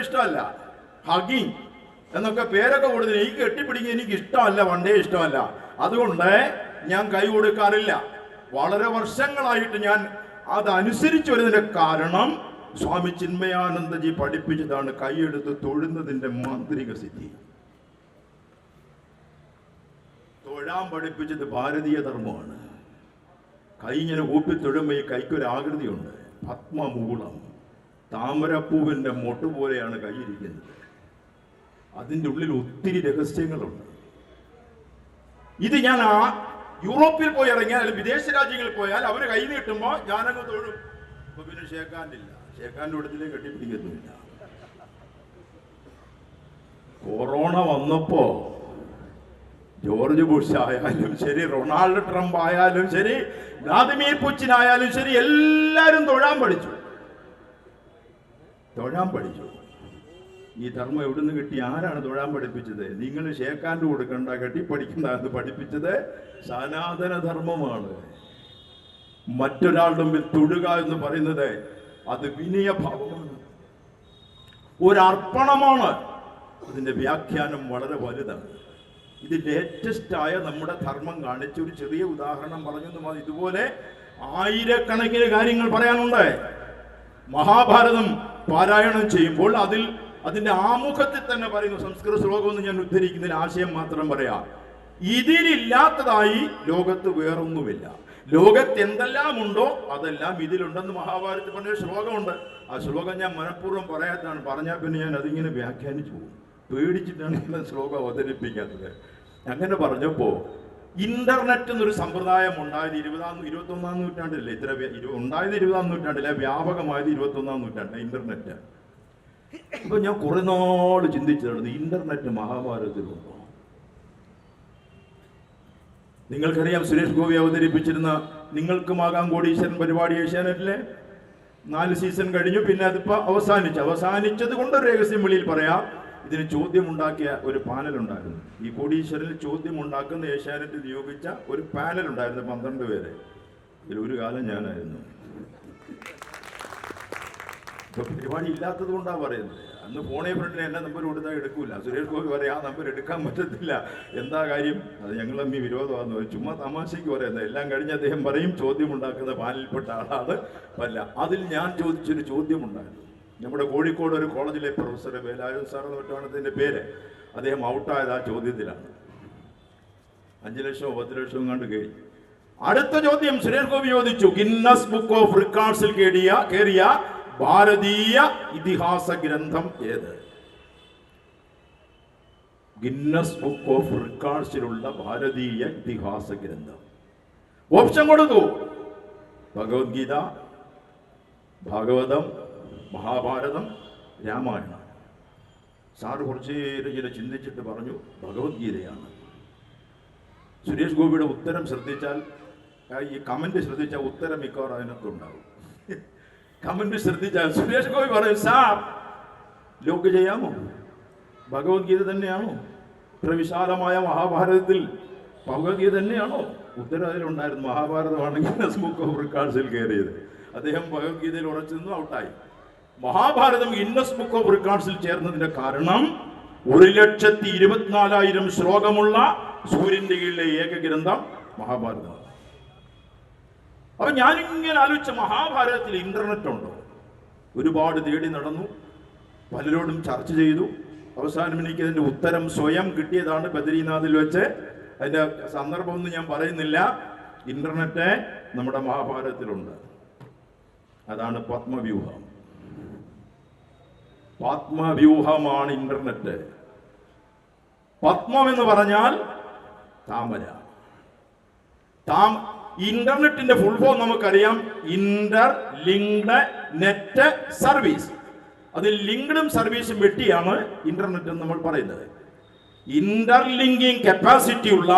ഇഷ്ടമല്ല. ഹഗിങ് എന്നൊക്കെ പേരൊക്കെ കൊടുത്തു എനിക്ക് കെട്ടിപ്പിടിക്കുക എനിക്ക് ഇഷ്ടമല്ല വണ്ടേ ഇഷ്ടമല്ല. അതുകൊണ്ട് ഞാൻ കൈ കൊടുക്കാറില്ല. വളരെ വർഷങ്ങളായിട്ട് ഞാൻ അതനുസരിച്ച് വരുന്നതിന്റെ കാരണം സ്വാമി ചിന്മയാനന്ദജി പഠിപ്പിച്ചതാണ് കൈയെടുത്ത് തൊഴുന്നതിന്റെ മാന്ത്രിക സിദ്ധി. തൊഴാൻ പഠിപ്പിച്ചത് ഭാരതീയ ധർമ്മമാണ്. കൈ ഇങ്ങനെ ഊപ്പി തൊഴുമ്പോൾ ഈ കൈക്കൊരു ആകൃതിയുണ്ട് പത്മമൂളം താമരപ്പൂവിന്റെ മൊട്ട് പോലെയാണ് കൈയിരിക്കുന്നത്. അതിന്റെ ഉള്ളിൽ ഒത്തിരി രഹസ്യങ്ങളുണ്ട്. ഇത് ഞാൻ ആ യൂറോപ്പിൽ പോയി ഇറങ്ങിയാൽ വിദേശ രാജ്യങ്ങളിൽ പോയാൽ അവർ കൈ നീട്ടുമ്പോൾ ഞാനങ്ങ് തൊഴും. അപ്പൊ പിന്നെ ഷേക്കാനില്ല ഷേഖാന്റെ കൂട്ടത്തിലേ കെട്ടിപ്പിടിക്കുന്നില്ല കൊറോണ വന്നപ്പോ ജോർജ് ബുഷ് ആയാലും ശരി റൊണാൾഡ് ട്രംപ് ആയാലും ശരി വ്ളാദിമീർ പുച്ചിനായാലും ശരി എല്ലാവരും തൊഴാൻ പഠിച്ചു. തൊഴാൻ പഠിച്ചു. ഈ ധർമ്മം എവിടുന്ന് കിട്ടി? ആരാണ് തൊഴാൻ പഠിപ്പിച്ചത്? നിങ്ങൾ ഷേക്കാന്റെ കൊടുക്കണ്ട കെട്ടി എന്ന് പഠിപ്പിച്ചത്. സനാതന ധർമ്മമാണ്. മറ്റൊരാളുടെ മുമ്പിൽ തൊഴുക എന്ന് പറയുന്നത് അത് വിനയഭാവമാണ് ഒരർപ്പണമാണ്. അതിന്റെ വ്യാഖ്യാനം വളരെ വലുതാണ്. ഇത് ലേറ്റസ്റ്റ് ആയ നമ്മുടെ ധർമ്മം കാണിച്ച ഒരു ചെറിയ ഉദാഹരണം പറഞ്ഞു മതി ഇതുപോലെ ആയിരക്കണക്കിന് കാര്യങ്ങൾ പറയാനുണ്ട്. മഹാഭാരതം പാരായണം ചെയ്യുമ്പോൾ അതിൽ അതിന്റെ ആമുഖത്തിൽ തന്നെ പറയുന്നു സംസ്കൃത ശ്ലോകമെന്ന് ഞാൻ ഉദ്ധരിക്കുന്നതിന് ആശയം മാത്രം പറയാം. ഇതിലില്ലാത്തതായി ലോകത്ത് വേറൊന്നുമില്ല. ലോകത്ത് എന്തെല്ലാം ഉണ്ടോ അതെല്ലാം ഇതിലുണ്ടെന്ന് മഹാഭാരതത്തിൽ പറഞ്ഞ ശ്ലോകമുണ്ട്. ആ ശ്ലോകം ഞാൻ മനഃപൂർവം പറയാത്തതാണ്. പറഞ്ഞാൽ പിന്നെ ഞാൻ അതിങ്ങനെ വ്യാഖ്യാനിച്ചു പോകും. പേടിച്ചിട്ടാണ് ഞാൻ ശ്ലോകം അവതരിപ്പിക്കാത്തത്. അങ്ങനെ പറഞ്ഞപ്പോ ഇന്റർനെറ്റ് എന്നൊരു സമ്പ്രദായം ഉണ്ടായത് ഇരുപതാം ഇരുപത്തി ഒന്നാം നൂറ്റാണ്ടിലല്ലേ? ഇത്ര ഉണ്ടായത് ഇരുപതാം നൂറ്റാണ്ടിലെ വ്യാപകമായത് ഇരുപത്തി ഒന്നാം നൂറ്റാണ്ടിലെ ഇന്റർനെറ്റ്. അപ്പൊ ഞാൻ കുറെ നാൾ ചിന്തിച്ചിട്ടുണ്ട് ഇന്റർനെറ്റ് മഹാഭാരതത്തിലുണ്ടോ നിങ്ങൾക്കറിയാം സുരേഷ് ഗോപി അവതരിപ്പിച്ചിരുന്ന നിങ്ങൾക്കുമാകാം കോടീശ്വരൻ പരിപാടി ഏഷ്യാനെറ്റിലെ നാല് സീസൺ കഴിഞ്ഞു പിന്നെ അതിപ്പോ അവസാനിച്ചു. അവസാനിച്ചത് കൊണ്ട് രഹസ്യം വെളിയിൽ പറയാം. ഇതിന് ചോദ്യം ഉണ്ടാക്കിയ ഒരു പാനൽ ഉണ്ടായിരുന്നു ഈ കോടീശ്വരന് ചോദ്യം ഉണ്ടാക്കുന്ന ഏഷ്യാനെറ്റ് നിയോഗിച്ച ഒരു പാനൽ ഉണ്ടായിരുന്നു പന്ത്രണ്ട് പേര്. ഇതിൽ ഒരു കാലം ഞാനായിരുന്നു. പരിപാടി ഇല്ലാത്തത് കൊണ്ടാണ് പറയുന്നത്. അന്ന് ഫോണേ ഫ്രണ്ടിന് എന്നെ നമ്പർ കൊടുത്താൽ എടുക്കൂല. സുരേഷ് ഗോപി പറയാ ആ നമ്പർ എടുക്കാൻ പറ്റത്തില്ല. എന്താ കാര്യം? അത് ഞങ്ങൾ അമ്മി വിരോധമാണെന്ന് പറയും. ചുമ്മാ തമാശയ്ക്ക് പറയുന്നത്. എല്ലാം കഴിഞ്ഞ് അദ്ദേഹം പറയും ചോദ്യം ഉണ്ടാക്കുന്ന പാനലിൽപ്പെട്ട ആളാണ്. അല്ല അതിൽ ഞാൻ ചോദിച്ചൊരു ചോദ്യമുണ്ടായിരുന്നു. നമ്മുടെ കോഴിക്കോട് ഒരു കോളേജിലെ പ്രൊഫസർ വേലായു സാർ എന്ന് മറ്റാണ് ഇതിന്റെ പേര് അദ്ദേഹം ഔട്ടായത് ആ ചോദ്യത്തിലാണ്. അഞ്ച് ലക്ഷമോ പത്ത് ലക്ഷമോ കണ്ട് കഴിഞ്ഞു അടുത്ത ചോദ്യം സുരേഷ് ഗോപി ചോദിച്ചു. ഗിന്നസ് ബുക്ക് ഓഫ് റിക്കാർഡ്സിൽ കേടിയ കേറിയ ഭാരതീയ ഇതിഹാസ ഗ്രന്ഥം ഏത്? ഗിന്നസ് ബുക്ക് ഓഫ് റിക്കാർഡ്സിലുള്ള ഭാരതീയ ഇതിഹാസ ഗ്രന്ഥം. ഓപ്ഷൻ കൊടുത്തു. ഭഗവത്ഗീത ഭാഗവതം മഹാഭാരതം രാമായണം. സാറ് കുറച്ച് നേരം ചില ചിന്തിച്ചിട്ട് പറഞ്ഞു ഭഗവത്ഗീതയാണ്. സുരേഷ് ഗോപിയുടെ ഉത്തരം ശ്രദ്ധിച്ചാൽ ഈ കമന്റ് ശ്രദ്ധിച്ചാൽ ഉത്തരം മിക്കവാറും അതിനകത്ത് ഉണ്ടാവും കമന്റ് ശ്രദ്ധിച്ചാൽ സുരേഷ് ഗോപി പറയും സാർ ലോക്ക് ചെയ്യാമോ? ഭഗവത്ഗീത തന്നെയാണോ? ഇത്ര വിശാലമായ മഹാഭാരതത്തിൽ ഭഗവത്ഗീത തന്നെയാണോ? ഉത്തരം അതിലുണ്ടായിരുന്നു. മഹാഭാരതമാണെങ്കിൽ കേറിയത് അദ്ദേഹം ഭഗവത്ഗീതയിൽ ഉറച്ചു നിന്നും ഔട്ടായി മഹാഭാരതം ഗിന്നസ് ബുക്ക് ഓഫ് റെക്കോർഡ്സിൽ ചേർന്നതിന്റെ കാരണം ഒരു ലക്ഷത്തി ഇരുപത്തിനാലായിരം ശ്ലോകമുള്ള സൂര്യന്റെ കീഴിലെ ഏക ഗ്രന്ഥം മഹാഭാരതമാണ് അപ്പൊ ഞാനിങ്ങനെ ആലോചിച്ച മഹാഭാരതത്തിൽ ഇന്റർനെറ്റ് ഉണ്ടോ? ഒരുപാട് തേടി നടന്നു പലരോടും ചർച്ച ചെയ്തു. അവസാനം എനിക്ക് അതിന്റെ ഉത്തരം സ്വയം കിട്ടിയതാണ് ബദരീനാഥിൽ വെച്ച്. അതിന്റെ സന്ദർഭമൊന്നും ഞാൻ പറയുന്നില്ല. ഇന്റർനെറ്റ് നമ്മുടെ മഹാഭാരതത്തിലുണ്ട്. അതാണ് പത്മവ്യൂഹം. പത്മവ്യൂഹമാണ് ഇന്റർനെറ്റ്. പത്മം എന്ന് പറഞ്ഞാൽ താമര. താം ഇന്റർനെറ്റിന്റെ ഫുൾ ഫോം നമുക്കറിയാം. ഇന്റർ ലിങ്ക്ഡ് നെറ്റ് സർവീസ് അതിൽ ലിങ്ക്ഡും സർവീസും വെട്ടിയാണ് ഇന്റർനെറ്റ് എന്ന് നമ്മൾ പറയുന്നത്. ഇന്റർലിങ്കിങ് കപ്പാസിറ്റി ഉള്ള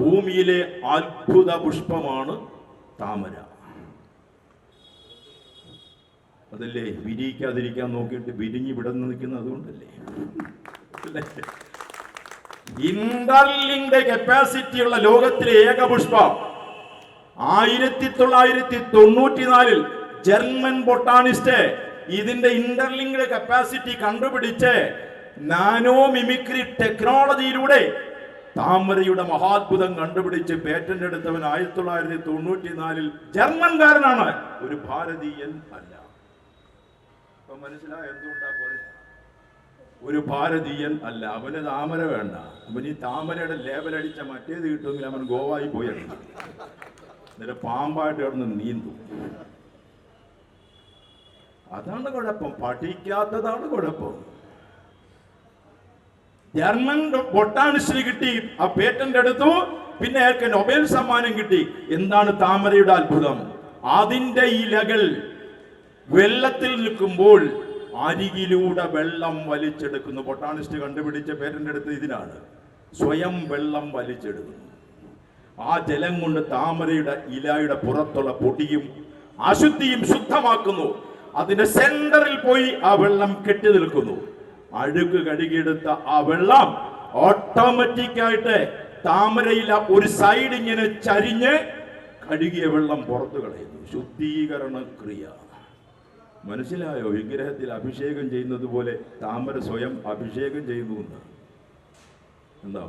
ഭൂമിയിലെ അത്ഭുത പുഷ്പമാണ് താമര. അതല്ലേ? വിരിയിക്കാതിരിക്കാൻ നോക്കിയിട്ട് വിരിഞ്ഞ് വിടന്ന് നിൽക്കുന്ന അതുകൊണ്ടല്ലേ? ഇന്റർലിങ്ക്ഡ് കപ്പാസിറ്റി ഉള്ള ലോകത്തിലെ ഏക പുഷ്പം ആയിരത്തി തൊള്ളായിരത്തി തൊണ്ണൂറ്റിനാലിൽ ജർമ്മൻ ബൊട്ടാണിസ്റ്റ് ഇതിന്റെ ഇന്റർലിങ്ക്ഡ് കപ്പാസിറ്റി കണ്ടുപിടിച്ച് നാനോ മിമിക്രി ടെക്നോളജിയിലൂടെ താമരയുടെ മഹാത്ഭുതം കണ്ടുപിടിച്ച് പേറ്റന്റ് എടുത്തവൻ ആയിരത്തി തൊള്ളായിരത്തി തൊണ്ണൂറ്റിനാലിൽ ജർമ്മൻകാരനാണ്. ഒരു ഭാരതീയൻ അല്ല. ഇപ്പൊ മനസ്സിലായ എന്തുകൊണ്ടാ ഒരു ഭാരതീയൻ അല്ല അവന് താമര വേണ്ട. അവൻ ഈ താമരയുടെ ലേബൽ അടിച്ച മറ്റേത് കിട്ടുമെങ്കിൽ അവൻ ഗോവായി പോയി. എന്നിട്ട് പാമ്പായിട്ട് കിടന്ന് നീന്തും. അതാണ് കുഴപ്പം. പഠിക്കാത്തതാണ് കുഴപ്പം. ജർമ്മൻ ബൊട്ടാണിസ്റ്റിന് കിട്ടി ആ പേറ്റന്റ് എടുത്തു. പിന്നെ അയാൾക്ക് നൊബേൽ സമ്മാനം കിട്ടി. എന്താണ് താമരയുടെ അത്ഭുതം? അതിന്റെ ഇലകൾ വെള്ളത്തിൽ നിൽക്കുമ്പോൾ അരികിലൂടെ വെള്ളം വലിച്ചെടുക്കുന്നു. ബൊട്ടാണിസ്റ്റ് കണ്ടുപിടിച്ച പേരന്റെ അടുത്ത് ഇതിനാണ്. സ്വയം വെള്ളം വലിച്ചെടുക്കുന്നു. ആ ജലം കൊണ്ട് താമരയുടെ ഇലയുടെ പുറത്തുള്ള പൊടിയും അശുദ്ധിയും ശുദ്ധമാക്കുന്നു. അതിന്റെ സെന്ററിൽ പോയി ആ വെള്ളം കെട്ടി നിൽക്കുന്നു. അഴുക്ക് കഴുകിയെടുത്ത ആ വെള്ളം ഓട്ടോമാറ്റിക്കായിട്ട് താമരയില ഒരു സൈഡ് ഇങ്ങനെ ചരിഞ്ഞ് കഴുകിയ വെള്ളം പുറത്തു കളയുന്നു. ശുദ്ധീകരണ ക്രിയ. മനസ്സിലായോ? വിഗ്രഹത്തിൽ അഭിഷേകം ചെയ്യുന്നത് പോലെ താമര സ്വയം അഭിഷേകം ചെയ്യുന്നു എന്നാണ് എന്താ?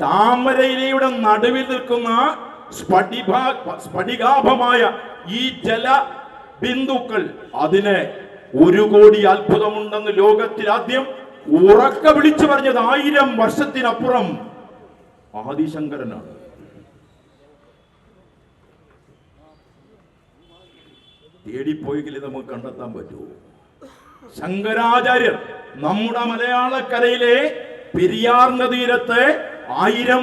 താമരയിലയുടെ നടുവിൽ നിൽക്കുന്ന സ്ഫടികാഭമായ ഈ ജല ബിന്ദുക്കൾ അതിനെ ഒരു കോടി അത്ഭുതമുണ്ടെന്ന് ലോകത്തിൽ ആദ്യം ഉറക്ക വിളിച്ചു പറഞ്ഞത് ആയിരം വർഷത്തിനപ്പുറം ആദിശങ്കരനാണ്. തേടിപ്പോയെങ്കിൽ ഇത് നമുക്ക് കണ്ടെത്താൻ പറ്റുമോ ശങ്കരാചാര്യർ നമ്മുടെ മലയാളക്കരയിലെ പെരിയാറിന്റെ തീരത്തെ ആയിരം